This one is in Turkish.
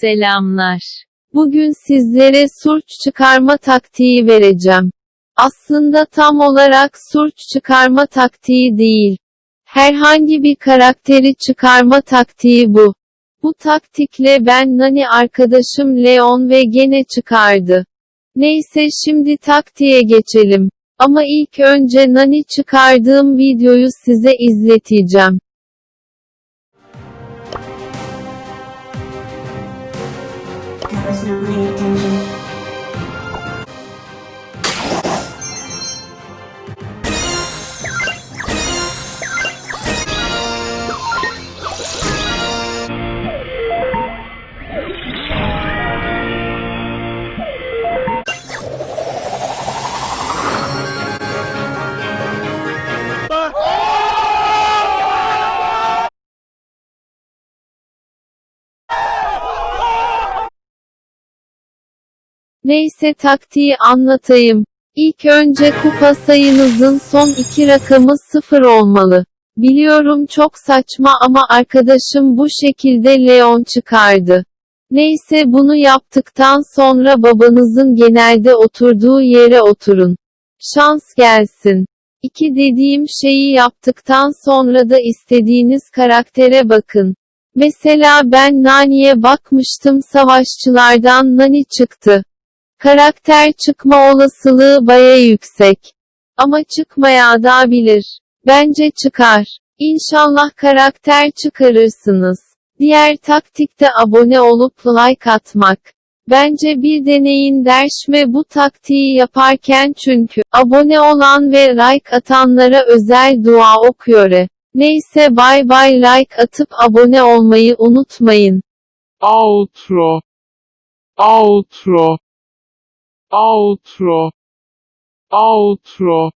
Selamlar. Bugün sizlere surç çıkarma taktiği vereceğim. Aslında tam olarak surç çıkarma taktiği değil. Herhangi bir karakteri çıkarma taktiği bu. Bu taktikle ben Nani arkadaşım Leon ve gene çıkardı. Neyse şimdi taktiğe geçelim. Ama ilk önce Nani çıkardığım videoyu size izleteceğim. there's no hiding. Neyse taktiği anlatayım. İlk önce kupa sayınızın son iki rakamı sıfır olmalı. Biliyorum çok saçma ama arkadaşım bu şekilde Leon çıkardı. Neyse bunu yaptıktan sonra babanızın genelde oturduğu yere oturun. Şans gelsin. İki dediğim şeyi yaptıktan sonra da istediğiniz karaktere bakın. Mesela ben Nani'ye bakmıştım savaşçılardan Nani çıktı. Karakter çıkma olasılığı baya yüksek. Ama çıkmaya da bilir. Bence çıkar. İnşallah karakter çıkarırsınız. Diğer taktikte abone olup like atmak. Bence bir deneyin derşme bu taktiği yaparken çünkü abone olan ve like atanlara özel dua okuyor. Neyse bay bay like atıp abone olmayı unutmayın. outro outro outro outro